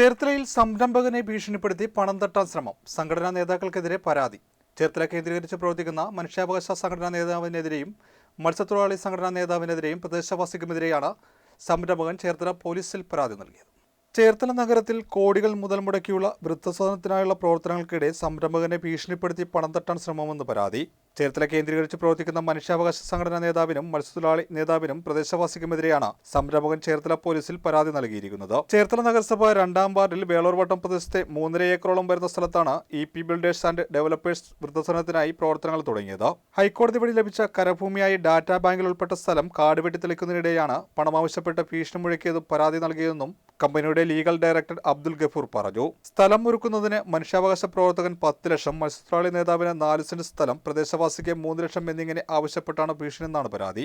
ചേർത്തലയിൽ സംരംഭകനെ ഭീഷണിപ്പെടുത്തി പണം തട്ടാൻ ശ്രമം. സംഘടനാ നേതാക്കൾക്കെതിരെ പരാതി. ചേർത്തല കേന്ദ്രീകരിച്ച് പ്രവർത്തിക്കുന്ന മനുഷ്യാവകാശ സംഘടനാ നേതാവിനെതിരെയും മത്സ്യത്തൊഴിലാളി സംഘടനാ നേതാവിനെതിരെയും പ്രദേശവാസിക്കുമെതിരെയാണ് സംരംഭകൻ ചേർത്തല പോലീസിൽ പരാതി നൽകിയത്. ചേർത്തല നഗരത്തിൽ കോടികൾ മുതൽ മുടക്കിയുള്ള വൃദ്ധസദനത്തിനായുള്ള പ്രവർത്തനങ്ങൾക്കിടെ സംരംഭകനെ ഭീഷണിപ്പെടുത്തി പണം തട്ടാൻ ശ്രമമെന്ന് പരാതി. ചേർത്തല കേന്ദ്രീകരിച്ച് പ്രവർത്തിക്കുന്ന മനുഷ്യാവകാശ സംഘടനാ നേതാവിനും മത്സ്യത്തൊഴിലാളി നേതാവിനും പ്രദേശവാസിക്കുമെതിരെയാണ് സംരംഭകൻ ചേർത്തല പോലീസിൽ പരാതി നൽകിയിരിക്കുന്നത്. ചേർത്തല നഗരസഭ രണ്ടാം വാർഡിൽ വേളൂർവട്ടം പ്രദേശത്തെ മൂന്നര ഏക്കറോളം വരുന്ന സ്ഥലത്താണ് E P builders and developers വൃദ്ധസനത്തിനായി പ്രവർത്തനങ്ങൾ തുടങ്ങിയത്. ഹൈക്കോടതി വഴി ലഭിച്ച കരഭൂമിയായി ഡാറ്റാ ബാങ്കിൽ ഉൾപ്പെട്ട സ്ഥലം കാട് വെട്ടി തെളിക്കുന്നതിനിടെയാണ് പണം ആവശ്യപ്പെട്ട് ഭീഷണി മുഴക്കിയതും പരാതി നൽകിയതെന്നും കമ്പനിയുടെ ലീഗൽ ഡയറക്ടർ അബ്ദുൽ ഗഫൂർ പറഞ്ഞു. സ്ഥലം ഒരുക്കുന്നതിന് മനുഷ്യാവകാശ പ്രവർത്തകൻ പത്ത് ലക്ഷം മത്സ്യത്തൊഴിലാളി നേതാവിന് നാല് സെന്റ് സ്ഥലം പ്രദേശവാസിക്ക് മൂന്ന് ലക്ഷം എന്നിങ്ങനെ ആവശ്യപ്പെട്ടാണ് ഭീഷണിയെന്നാണ് പരാതി.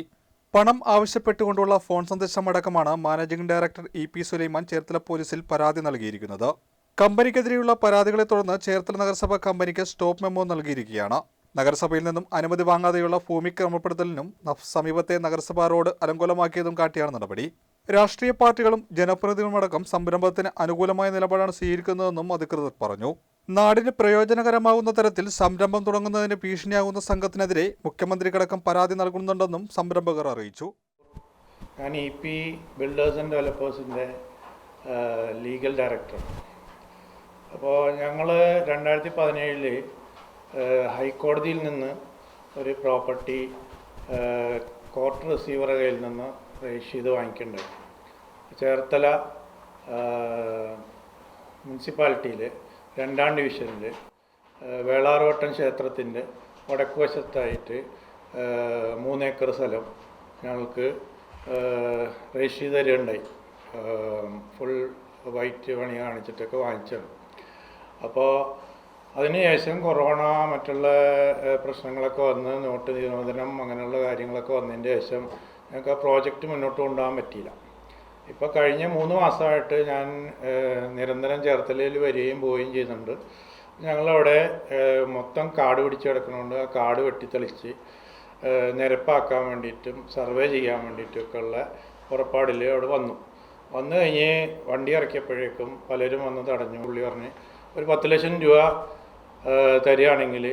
പണം ആവശ്യപ്പെട്ടുകൊണ്ടുള്ള phone സന്ദേശമടക്കമാണ് managing director E P Sulaiman Cherthala പോലീസിൽ പരാതി നൽകിയിരിക്കുന്നത്. കമ്പനിക്കെതിരെയുള്ള പരാതികളെ തുടർന്ന് ചേർത്തല നഗരസഭ കമ്പനിക്ക് സ്റ്റോപ്പ് മെമ്മോ നൽകിയിരിക്കുകയാണ്. നഗരസഭയിൽ നിന്നും അനുമതി വാങ്ങാതെയുള്ള ഭൂമി ക്രമപ്പെടുത്തലിനും സമീപത്തെ നഗരസഭാ റോഡ് അലങ്കോലമാക്കിയതും കാട്ടിയാണ് നടപടി. രാഷ്ട്രീയ പാർട്ടികളും ജനപ്രതിനിധികളുമടക്കം സംരംഭത്തിന് അനുകൂലമായ നിലപാടാണ് സ്വീകരിക്കുന്നതെന്നും അധികൃതർ പറഞ്ഞു. നാടിന് പ്രയോജനകരമാവുന്ന തരത്തിൽ സംരംഭം തുടങ്ങുന്നതിന് ഭീഷണിയാകുന്ന സംഘത്തിനെതിരെ മുഖ്യമന്ത്രിക്കടക്കം പരാതി നൽകുന്നുണ്ടെന്നും സംരംഭകർ അറിയിച്ചു. ഞാൻ ഇ പി ബിൽഡേഴ്സ് ആൻഡ് ഡെവലപ്പേഴ്സിന്റെ ലീഗൽ ഡയറക്ടർ. അപ്പോൾ ഞങ്ങൾ രണ്ടായിരത്തി പതിനേഴിൽ ഹൈക്കോടതിയിൽ നിന്ന് ഒരു പ്രോപ്പർട്ടി കോർട്ട് റിസീവറുടെ കയ്യിൽ നിന്ന് ചെയ്ത് വാങ്ങിക്കേണ്ടത് ചേർത്തല മുനിസിപ്പാലിറ്റിയിൽ രണ്ടാം ഡിവിഷനിൽ വേളാർവട്ടം ക്ഷേത്രത്തിന്റെ വടക്കുവശത്തായിട്ട് മൂന്നേക്കർ സ്ഥലം ഞങ്ങൾക്ക് രജിസ്റ്റർ ചെയ്ത് തരികയുണ്ടായി. ഫുൾ വൈറ്റ് പണി കാണിച്ചിട്ടൊക്കെ വാങ്ങിച്ചത് അപ്പോൾ അതിനുശേഷം കൊറോണ മറ്റുള്ള പ്രശ്നങ്ങളൊക്കെ വന്ന് നോട്ട് നിരോധനം അങ്ങനെയുള്ള കാര്യങ്ങളൊക്കെ വന്നതിന്റെ ശേഷം ഞങ്ങൾക്ക് ആ പ്രോജക്റ്റ് മുന്നോട്ട് കൊണ്ടുപോകാൻ പറ്റിയില്ല. ഇപ്പോൾ കഴിഞ്ഞ മൂന്ന് മാസമായിട്ട് ഞാൻ നിരന്തരം ചേർത്തലയിൽ വരികയും പോവുകയും ചെയ്യുന്നുണ്ട്. ഞങ്ങളവിടെ മൊത്തം കാട് പിടിച്ച് കിടക്കണോണ്ട് ആ കാട് വെട്ടിത്തെളിച്ച് നിരപ്പാക്കാൻ വേണ്ടിയിട്ടും സർവേ ചെയ്യാൻ വേണ്ടിയിട്ടൊക്കെ ഉള്ള പുറപ്പാടിൽ അവിടെ വന്നു. വന്നു കഴിഞ്ഞ് വണ്ടി ഇറക്കിയപ്പോഴേക്കും പലരും വന്ന് തടഞ്ഞു. പുള്ളി പറഞ്ഞ് ഒരു പത്ത് ലക്ഷം രൂപ തരികയാണെങ്കിൽ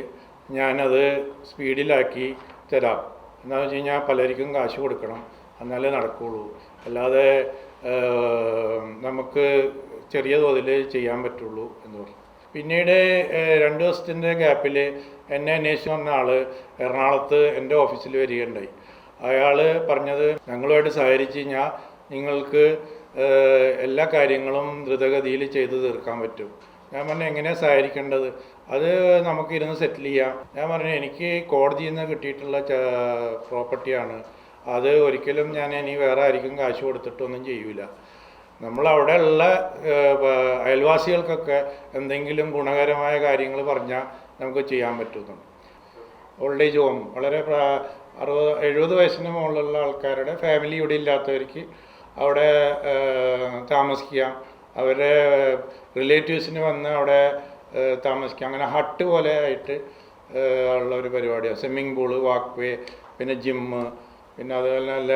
ഞാനത് സ്പീഡിലാക്കി തരാം. എന്താണെന്ന് വെച്ച് കഴിഞ്ഞാൽ പലർക്കും കാശ് കൊടുക്കണം. എന്നാലേ നടക്കുകയുള്ളൂ അല്ലാതെ നമുക്ക് ചെറിയ തോതിൽ ചെയ്യാൻ പറ്റുള്ളൂ എന്ന് പറഞ്ഞു. പിന്നീട് രണ്ട് ദിവസത്തിന്റെ ഗ്യാപ്പിൽ എന്നെ അന്വേഷിച്ച് വന്ന ആൾ എറണാകുളത്ത് എന്റെ ഓഫീസിൽ വരികയുണ്ടായി. അയാൾ പറഞ്ഞത് ഞങ്ങളുമായിട്ട് സഹകരിച്ച് കഴിഞ്ഞാൽ നിങ്ങൾക്ക് എല്ലാ കാര്യങ്ങളും ദ്രുതഗതിയിൽ ചെയ്തു തീർക്കാൻ പറ്റും. ഞാൻ പറഞ്ഞു എങ്ങനെയാണ് സഹകരിക്കേണ്ടത്? അത് നമുക്ക് ഇരുന്ന് സെറ്റിൽ ചെയ്യാം. ഞാൻ പറഞ്ഞു എനിക്ക് കോടതിയിൽ നിന്ന് കിട്ടിയിട്ടുള്ള പ്രോപ്പർട്ടിയാണ് അത് ഒരിക്കലും ഞാൻ ഇനി വേറെ ആയിരിക്കും കാശ് കൊടുത്തിട്ടൊന്നും ചെയ്യൂല. നമ്മളവിടെ ഉള്ള അയൽവാസികൾക്കൊക്കെ എന്തെങ്കിലും ഗുണകരമായ കാര്യങ്ങൾ പറഞ്ഞാൽ നമുക്ക് ചെയ്യാൻ പറ്റുന്നുണ്ട് ഓൾഡ് ഏജ് ഹോം വളരെ അറുപത് എഴുപത് വയസ്സിന് മുകളിലുള്ള ആൾക്കാരുടെ ഫാമിലി ഇവിടെ ഇല്ലാത്തവർക്ക് അവിടെ താമസിക്കാം. അവരുടെ റിലേറ്റീവ്സിന് വന്ന് അവിടെ താമസിക്കാം. അങ്ങനെ ഹട്ട് പോലെ ആയിട്ട് ഉള്ള ഒരു പരിപാടിയാണ് സ്വിമ്മിംഗ് പൂൾ വാക്ക് വേ പിന്നെ ജിമ്മ് പിന്നെ അതുപോലെ നല്ല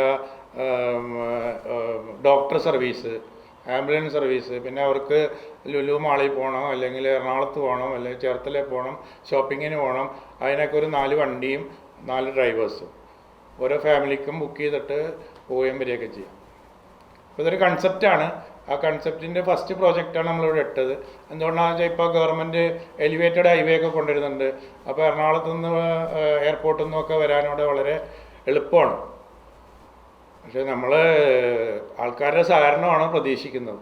ഡോക്ടർ സർവീസ് ആംബുലൻസ് സർവീസ് പിന്നെ അവർക്ക് ലുലു മാളിൽ പോകണം അല്ലെങ്കിൽ എറണാകുളത്ത് പോകണം അല്ലെങ്കിൽ ചേർത്തലയിൽ പോകണം ഷോപ്പിങ്ങിന് പോകണം അതിനൊക്കെ ഒരു നാല് വണ്ടിയും നാല് ഡ്രൈവേഴ്സും. ഓരോ ഫാമിലിക്കും ബുക്ക് ചെയ്തിട്ട് പോവുകയും വരികയൊക്കെ ചെയ്യാം. അപ്പോൾ ഇതൊരു കൺസെപ്റ്റാണ് ആ കൺസെപ്റ്റിന്റെ ഫസ്റ്റ് പ്രോജക്റ്റാണ് നമ്മളിവിടെ ഇട്ടത്. എന്തുകൊണ്ടാണെന്ന് വെച്ചാൽ ഇപ്പോൾ ഗവൺമെന്റ് എലിവേറ്റഡ് ഹൈവേ ഒക്കെ കൊണ്ടുവരുന്നുണ്ട്. അപ്പോൾ എറണാകുളത്ത് നിന്ന് എയർപോർട്ടിൽ നിന്നൊക്കെ വരാനിവിടെ വളരെ എളുപ്പമാണ്. പക്ഷെ നമ്മൾ ആൾക്കാരുടെ സഹകരണമാണ് പ്രതീക്ഷിക്കുന്നത്.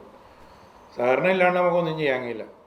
സഹകരണം ഇല്ലാണ്ട് നമുക്കൊന്നും ചെയ്യാൻ കഴിയില്ല.